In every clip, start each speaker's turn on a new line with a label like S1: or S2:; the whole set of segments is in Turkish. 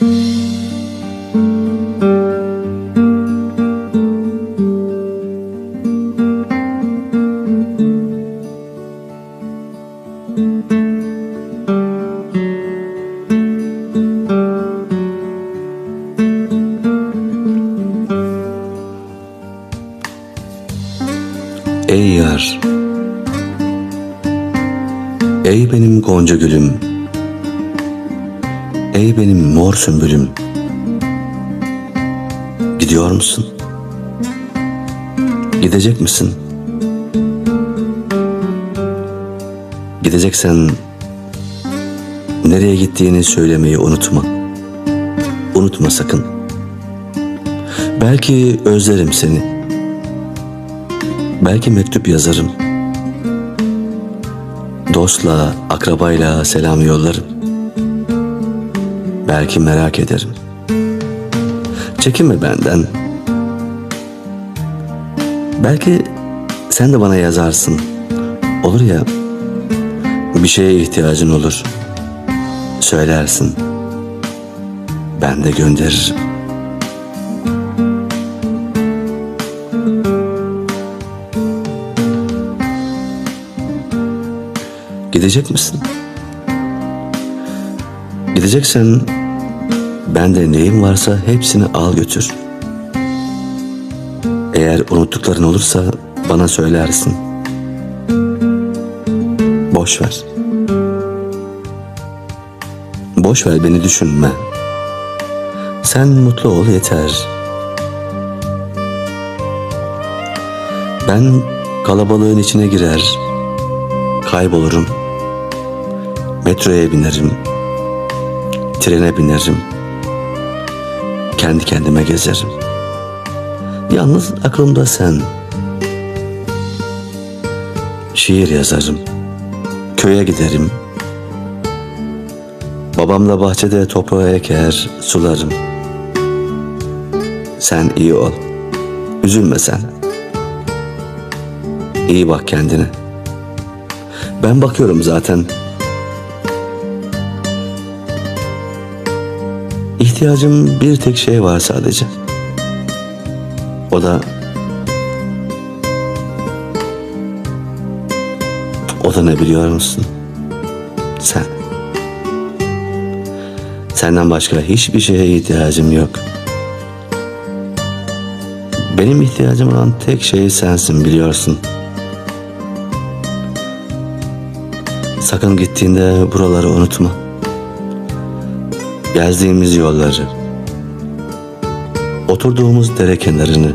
S1: Ey yar. Ey benim gonca gülüm Ey benim mor sümbülüm Gidiyor musun? Gidecek misin? Gideceksen nereye gittiğini söylemeyi unutma. Unutma sakın. Belki özlerim seni. Belki mektup yazarım. Dostla, akrabayla selam yollarım. Belki merak ederim. Çekinme benden. Belki sen de bana yazarsın. Olur ya, bir şeye ihtiyacın olur. Söylersin. Ben de gönderirim. Gidecek misin? Gideceksen bende neyim varsa hepsini al götür. Eğer unuttukların olursa bana söylersin. Boş ver. Boş ver beni düşünme. Sen mutlu ol yeter. Ben kalabalığın içine girer, kaybolurum. Metroya binerim. Trene binerim. Kendi kendime gezerim. Yalnız aklımda sen. Şiir yazarım. Köye giderim. Babamla bahçede toprağı eker, sularım. Sen iyi ol. Üzülme sen. İyi bak kendine. Ben bakıyorum zaten. İhtiyacım bir tek şey var sadece. O da O da ne biliyor musun? Sen. Senden başka hiçbir şeye ihtiyacım yok. Benim ihtiyacım olan tek şey sensin biliyorsun. Sakın gittiğinde buraları unutma. Gezdiğimiz yolları. Oturduğumuz dere kenarını.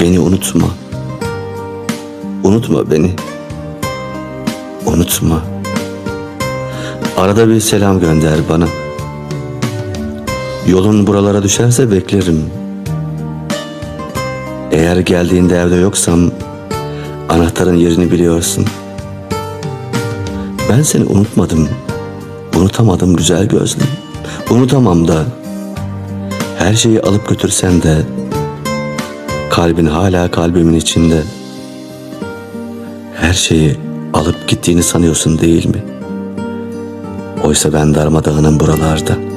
S1: Beni unutma. Unutma beni. Unutma. Arada bir selam gönder bana. Yolun buralara düşerse beklerim. Eğer geldiğinde evde yoksam anahtarın yerini biliyorsun. Ben seni unutmadım. Unutamadım güzel gözlüm. Unutamam da. Her şeyi alıp götürsen de kalbin hala kalbimin içinde. Her şeyi alıp gittiğini sanıyorsun değil mi? Oysa ben darmadağınım buralarda.''